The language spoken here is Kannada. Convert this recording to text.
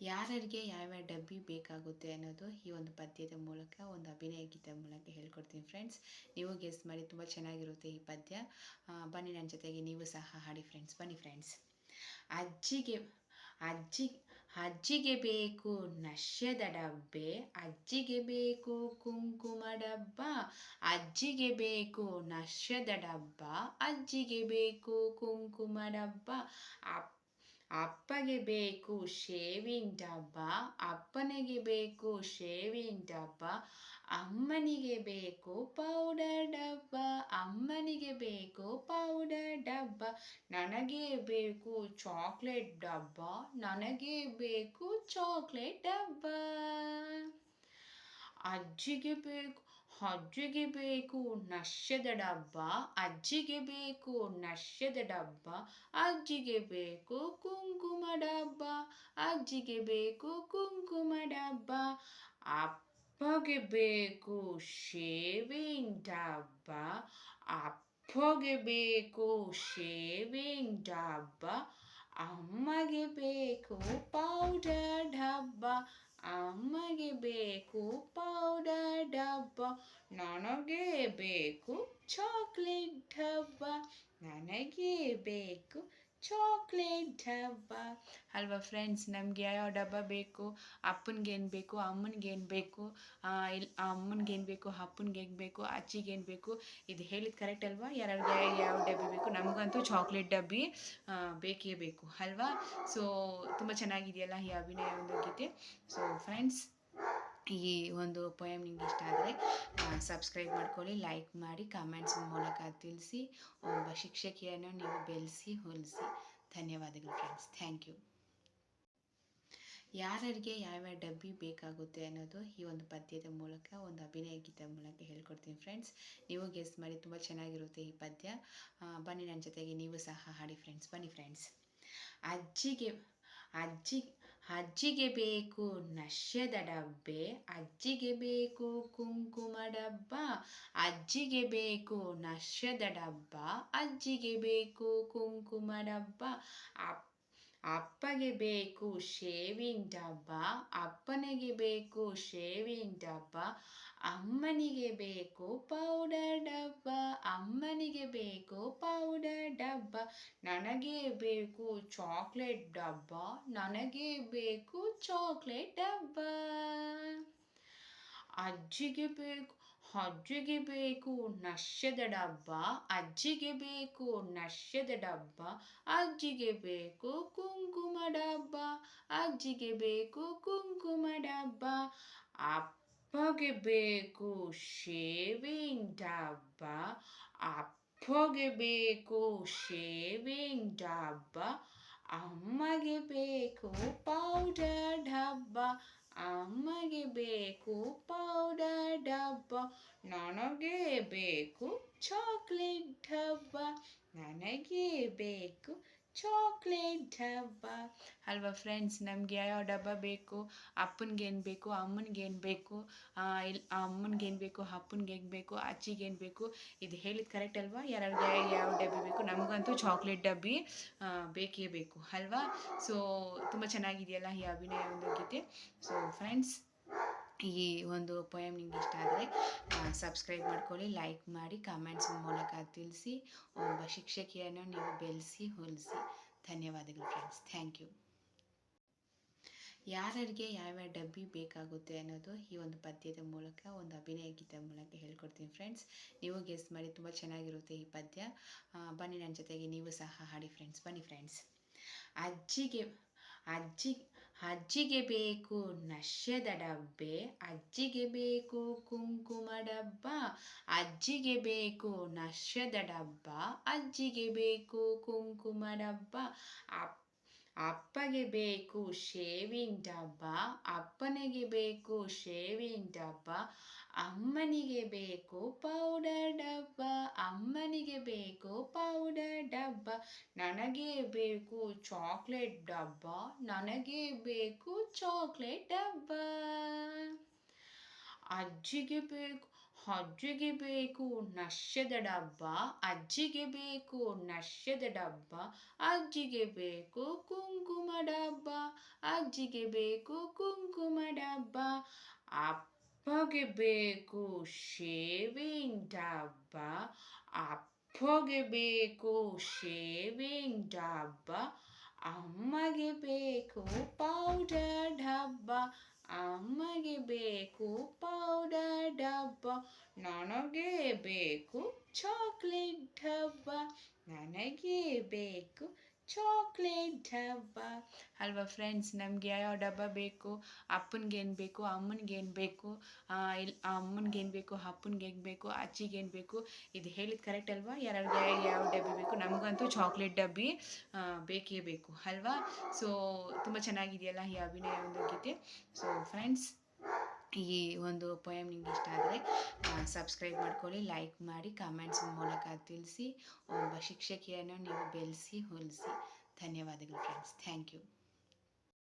ಯಾರ್ಯಾರಿಗೆ ಯಾವ್ಯಾವ ಡಬ್ಬಿ ಬೇಕಾಗುತ್ತೆ ಅನ್ನೋದು ಈ ಒಂದು ಪದ್ಯದ ಮೂಲಕ, ಒಂದು ಅಭಿನಯ ಗೀತೆ ಮೂಲಕ ಹೇಳ್ಕೊಡ್ತೀನಿ ಫ್ರೆಂಡ್ಸ್ ನೀವು ಗೆಸ್ ಮಾಡಿ, ತುಂಬ ಚೆನ್ನಾಗಿರುತ್ತೆ ಈ ಪದ್ಯ. ಬನ್ನಿ ನನ್ನ ಜೊತೆಗೆ, ನೀವು ಸಹ ಹಾಡಿ ಫ್ರೆಂಡ್ಸ್ ಬನ್ನಿ ಫ್ರೆಂಡ್ಸ್ ಅಜ್ಜಿಗೆ, ಅಜ್ಜಿ, ಅಜ್ಜಿಗೆ ಬೇಕು ನಶ್ಯದ ಡಬ್ಬೆ, ಅಜ್ಜಿಗೆ ಬೇಕು ಕುಂಕುಮ ಡಬ್ಬ, ಅಜ್ಜಿಗೆ ಬೇಕು ನಶ್ಯದ ಡಬ್ಬ, ಅಜ್ಜಿಗೆ ಬೇಕು ಕುಂಕುಮ ಡಬ್ಬ. ಅಪ್ ಅಪ್ಪಗೆ ಬೇಕು ಶೇವಿಂಗ್ ಡಬ್ಬ, ಅಪ್ಪನಿಗೆ ಬೇಕು ಶೇವಿಂಗ್ ಡಬ್ಬ, ಅಮ್ಮನಿಗೆ ಬೇಕು ಪೌಡರ್ ಡಬ್ಬ, ಅಮ್ಮನಿಗೆ ಬೇಕು ಪೌಡರ್ ಡಬ್ಬ, ನನಗೆ ಬೇಕು ಚಾಕ್ಲೇಟ್ ಡಬ್ಬ, ನನಗೆ ಬೇಕು ಚಾಕ್ಲೇಟ್ ಡಬ್ಬ. ಅಜ್ಜಿಗೆ ಬೇಕು ಅಜ್ಜಿಗೆ ಬೇಕು ನಶ್ಯದ ಡಬ್ಬ ಅಜ್ಜಿಗೆ ಬೇಕು ನಶ್ಯದ ಡಬ್ಬ ಅಜ್ಜಿಗೆ ಬೇಕು ಕುಂಕುಮ ಡಬ್ಬ ಅಜ್ಜಿಗೆ ಬೇಕು ಕುಂಕುಮ ಡಬ್ಬ ಅಪ್ಪಗೆ ಬೇಕು ಶೇವಿಂಗ್ ಡಬ್ಬ ಅಪ್ಪಗೆ ಬೇಕು ಶೇವಿಂಗ್ ಡಬ್ಬ ಅಮ್ಮಗೆ ಬೇಕು ಪೌಡರ್ ಡಬ್ಬ ಅಮ್ಮಗೆ ಬೇಕು ಪೌಡರ್ ಡಬ್ಬ ನನಗೆ ಬೇಕು ಚಾಕ್ಲೇಟ್ ಡಬ್ಬ ನನಗೆ ಬೇಕು ಚಾಕ್ಲೇಟ್ ಡಬ್ಬ ಅಲ್ವಾ ಫ್ರೆಂಡ್ಸ್ ನಮಗೆ ಯಾವ ಡಬ್ಬ ಬೇಕು? ಅಪ್ಪನಿಗೇನು ಬೇಕು? ಅಮ್ಮನಿಗೇನು ಬೇಕು? ಅಮ್ಮನಿಗೇನು ಬೇಕು? ಅಪ್ಪನಿಗೇನು ಬೇಕು? ಅಜ್ಜಿಗೇನು ಬೇಕು? ಇದು ಹೇಳಿದ ಕರೆಕ್ಟ್ ಅಲ್ವಾ? ಯಾರ್ಯಾರಿಗೆ ಯಾವ ಡಬ್ಬಿ ಬೇಕು? ನಮಗಂತೂ ಚಾಕ್ಲೇಟ್ ಡಬ್ಬಿ ಬೇಕೇ ಬೇಕು. ಅಲ್ವಾ? ಸೊ ತುಂಬ ಚೆನ್ನಾಗಿದೆಯಲ್ಲ ಈ ಅಭಿನಯ ಒಂದು ಗೀತೆ ಸೊ ಫ್ರೆಂಡ್ಸ್ ಈ ಒಂದು ಪೊಯಮ್ ನಿಮ್ಗೆ ಇಷ್ಟ ಆದರೆ ಸಬ್ಸ್ಕ್ರೈಬ್ ಮಾಡ್ಕೊಳ್ಳಿ ಲೈಕ್ ಮಾಡಿ ಕಮೆಂಟ್ಸ್ ಮೂಲಕ ತಿಳಿಸಿ, ಒಬ್ಬ ಶಿಕ್ಷಕಿಯನ್ನು ನೀವು ಬೆಳೆಸಿ, ಹೊಲಿಸಿ. ಧನ್ಯವಾದಗಳು ಫ್ರೆಂಡ್ಸ್ ಥ್ಯಾಂಕ್ ಯು ಯಾರ್ಯಾರಿಗೆ ಯಾವ್ಯಾವ ಡಬ್ಬಿ ಬೇಕಾಗುತ್ತೆ ಅನ್ನೋದು ಈ ಒಂದು ಪದ್ಯದ ಮೂಲಕ, ಒಂದು ಅಭಿನಯ ಗೀತೆ ಮೂಲಕ ಹೇಳ್ಕೊಡ್ತೀನಿ ಫ್ರೆಂಡ್ಸ್ ನೀವು ಗೆಸ್ ಮಾಡಿ, ತುಂಬ ಚೆನ್ನಾಗಿರುತ್ತೆ ಈ ಪದ್ಯ. ಬನ್ನಿ ನನ್ನ ಜೊತೆಗೆ, ನೀವು ಸಹ ಹಾಡಿ ಫ್ರೆಂಡ್ಸ್ ಬನ್ನಿ ಫ್ರೆಂಡ್ಸ್ ಅಜ್ಜಿಗೆ, ಅಜ್ಜಿ ಅಜ್ಜಿಗೆ ಬೇಕು ನಶ್ಯದ ಡಬ್ಬೆ, ಅಜ್ಜಿಗೆ ಬೇಕು ಕುಂಕುಮ ಡಬ್ಬ, ಅಜ್ಜಿಗೆ ಬೇಕು ನಶ್ಯದ ಡಬ್ಬ, ಅಜ್ಜಿಗೆ ಬೇಕು ಕುಂಕುಮ ಡಬ್ಬ, ಅಪ್, ಅಪ್ಪಗೆ ಬೇಕು ಶೇವಿಂಗ್ ಡಬ್ಬ, ಅಪ್ಪನಿಗೆ ಬೇಕು ಶೇವಿಂಗ್ ಡಬ್ಬ, ಅಮ್ಮನಿಗೆ ಬೇಕು ಪೌಡರ್ ಡಬ್ಬ, ಅಮ್ಮನಿಗೆ ಬೇಕು ನನಗೆ ಬೇಕು ಚಾಕ್ಲೇಟ್ ಡಬ್ಬ, ನನಗೆ ಬೇಕು ಚಾಕ್ಲೇಟ್ ಡಬ್ಬ. ಅಜ್ಜಿಗೆ ಬೇಕು ಅಜ್ಜಿಗೆ ಬೇಕು ನಶ್ಯದ ಡಬ್ಬ, ಅಜ್ಜಿಗೆ ಬೇಕು ನಶ್ಯದ ಡಬ್ಬ, ಅಜ್ಜಿಗೆ ಬೇಕು ಕುಂಕುಮ ಡಬ್ಬ, ಅಜ್ಜಿಗೆ ಬೇಕು ಕುಂಕುಮ ಡಬ್ಬ. ಅಪ್ಪಗೆ ಬೇಕು ಶೇವಿಂಗ್ ಡಬ್ಬ ಅಪ್ಪಗೆ ಬೇಕು, ಶೇವಿಂಗ್ ಡಬ್ಬ, ಅಮ್ಮಗೆ ಬೇಕು ಪೌಡರ್ ಡಬ್ಬ, ಅಮ್ಮಗೆ ಬೇಕು ಪೌಡರ್ ಡಬ್ಬ, ನನಗೆ ಬೇಕು ಚಾಕ್ಲೇಟ್ ಡಬ್ಬ, ನನಗೆ ಬೇಕು ಚಾಕ್ಲೇಟ್ ಡಬ್ಬ. ಅಲ್ವಾ ಫ್ರೆಂಡ್ಸ್ ನಮಗೆ ಯಾವ ಡಬ್ಬ ಬೇಕು? ಅಪ್ಪನಿಗೇನು ಬೇಕು? ಅಮ್ಮನಿಗೇನು ಬೇಕು? ಇಲ್ಲಿ ಅಮ್ಮನಿಗೇನು ಬೇಕು? ಅಪ್ಪನಿಗೇನು ಬೇಕು? ಅಜ್ಜಿಗೇನು ಬೇಕು? ಇದು ಹೇಳಿದ ಕರೆಕ್ಟ್ ಅಲ್ವಾ? ಯಾರಿಗೆ ಯಾವ ಡಬ್ಬಿ ಬೇಕು? ನಮಗಂತೂ ಚಾಕ್ಲೇಟ್ ಡಬ್ಬಿ ಬೇಕೇ ಬೇಕು. ಅಲ್ವಾ? ಸೊ ತುಂಬ ಚೆನ್ನಾಗಿದೆಯಲ್ಲ ಈ ಅಭಿನಯ ಒಂದು ಗೀತೆ. ಸೊ ಫ್ರೆಂಡ್ಸ್ ಈ ಒಂದು ಪೊಯಮ್ ನಿಮ್ಗೆ ಇಷ್ಟ ಆದರೆ ಸಬ್ಸ್ಕ್ರೈಬ್ ಮಾಡ್ಕೊಳ್ಳಿ ಲೈಕ್ ಮಾಡಿ ಕಾಮೆಂಟ್ಸ್ ಮೂಲಕ ತಿಳಿಸಿ, ಒಬ್ಬ ಶಿಕ್ಷಕಿಯನ್ನು ನೀವು ಬೆಳೆಸಿ, ಹೊಲಿಸಿ. ಧನ್ಯವಾದಗಳು ಫ್ರೆಂಡ್ಸ್ ಥ್ಯಾಂಕ್ ಯು ಯಾರ್ಯಾರಿಗೆ ಯಾವ್ಯಾವ ಡಬ್ಬಿ ಬೇಕಾಗುತ್ತೆ ಅನ್ನೋದು ಈ ಒಂದು ಪದ್ಯದ ಮೂಲಕ, ಒಂದು ಅಭಿನಯ ಗೀತೆ ಮೂಲಕ ಹೇಳ್ಕೊಡ್ತೀನಿ ಫ್ರೆಂಡ್ಸ್ ನೀವು ಗೆಸ್ ಮಾಡಿ, ತುಂಬ ಚೆನ್ನಾಗಿರುತ್ತೆ ಈ ಪದ್ಯ. ಬನ್ನಿ ನನ್ನ ಜೊತೆಗೆ, ನೀವು ಸಹ ಹಾಡಿ ಫ್ರೆಂಡ್ಸ್ ಬನ್ನಿ ಫ್ರೆಂಡ್ಸ್ ಅಜ್ಜಿಗೆ ಅಜ್ಜಿ, ಅಜ್ಜಿಗೆ ಬೇಕು ನಶ್ಯದ ಡಬ್ಬೆ, ಅಜ್ಜಿಗೆ ಬೇಕು ಕುಂಕುಮ ಡಬ್ಬ, ಅಜ್ಜಿಗೆ ಬೇಕು ನಶ್ಯದ ಡಬ್ಬ, ಅಜ್ಜಿಗೆ ಬೇಕು ಕುಂಕುಮ ಡಬ್ಬ. ಅಪ್ ಅಪ್ಪಗೆ ಬೇಕು ಶೇವಿಂಗ್ ಡಬ್ಬ, ಅಪ್ಪನಿಗೆ ಬೇಕು ಶೇವಿಂಗ್ ಡಬ್ಬ, ಅಮ್ಮನಿಗೆ ಬೇಕು ಪೌಡರ್ ಡಬ್ಬ, ಅಮ್ಮನಿಗೆ ಬೇಕು ಪೌಡರ್ ಡಬ್ಬ, ನನಗೆ ಬೇಕು ಚಾಕ್ಲೇಟ್ ಡಬ್ಬ, ನನಗೆ ಬೇಕು ಚಾಕ್ಲೇಟ್ ಡಬ್ಬ. ಅಜ್ಜಿಗೆ ಬೇಕು ಅಜ್ಜಿಗೆ ಬೇಕು, ನಶ್ಯದ ಡಬ್ಬ, ಅಜ್ಜಿಗೆ ಬೇಕು, ನಶ್ಯದ ಡಬ್ಬ, ಅಜ್ಜಿಗೆ ಬೇಕು, ಕುಂಕುಮ ಡಬ್ಬ, ಅಜ್ಜಿಗೆ ಬೇಕು, ಕುಂಕುಮ ಡಬ್ಬ, ಅಪ್ಪಗೆ ಬೇಕು, ಶೇವಿಂಗ್ ಡಬ್ಬ, ಅಪ್ಪಗೆ ಬೇಕು, ಶೇವಿಂಗ್ ಡಬ್ಬ, ಅಮ್ಮಗೆ ಬೇಕು, ಪೌಡರ್ ಡಬ್ಬ ಅಮ್ಮಗೆ ಬೇಕು ಪೌಡರ್ ಡಬ್ಬ ನನಗೆ ಬೇಕು ಚಾಕ್ಲೇಟ್ ಡಬ್ಬ ನನಗೆ ಬೇಕು ಚಾಕ್ಲೇಟ್ ಡಬ್ಬ. ಅಲ್ವಾ ಫ್ರೆಂಡ್ಸ್ ನಮಗೆ ಯಾವ ಡಬ್ಬ ಬೇಕು? ಅಪ್ಪನಿಗೇನು ಬೇಕು? ಅಮ್ಮನಿಗೇನು ಬೇಕು? ಇಲ್ಲಿ ಅಮ್ಮನಿಗೇನು ಬೇಕು? ಅಪ್ಪನಿಗೇನು ಬೇಕು? ಅಜ್ಜಿಗೇನು ಬೇಕು? ಇದು ಹೇಳಿದ ಕರೆಕ್ಟ್ ಅಲ್ವಾ? ಯಾರಿಗೆ ಯಾವ ಡಬ್ಬಿ ಬೇಕು? ನಮಗಂತೂ ಚಾಕ್ಲೇಟ್ ಡಬ್ಬಿ ಬೇಕೇ ಬೇಕು. ಅಲ್ವಾ? ಸೊ ತುಂಬ ಚೆನ್ನಾಗಿದೆಯಲ್ಲ ಈ ಅಭಿನಯ ಒಂದು ಗೀತೆ. ಸೊ ಫ್ರೆಂಡ್ಸ್ ಈ ಒಂದು ಪೊಯಮ್ ನಿಮ್ಗೆ ಇಷ್ಟ ಆದರೆ ಸಬ್ಸ್ಕ್ರೈಬ್ ಮಾಡ್ಕೊಳ್ಳಿ ಲೈಕ್ ಮಾಡಿ ಕಮೆಂಟ್ಸ್ ಮೂಲಕ ತಿಳಿಸಿ, ಒಬ್ಬ ಶಿಕ್ಷಕಿಯನ್ನು ನೀವು ಬೆಳೆಸಿ, ಹೊಲಿಸಿ. ಧನ್ಯವಾದಗಳು ಫ್ರೆಂಡ್ಸ್ ಥ್ಯಾಂಕ್ ಯು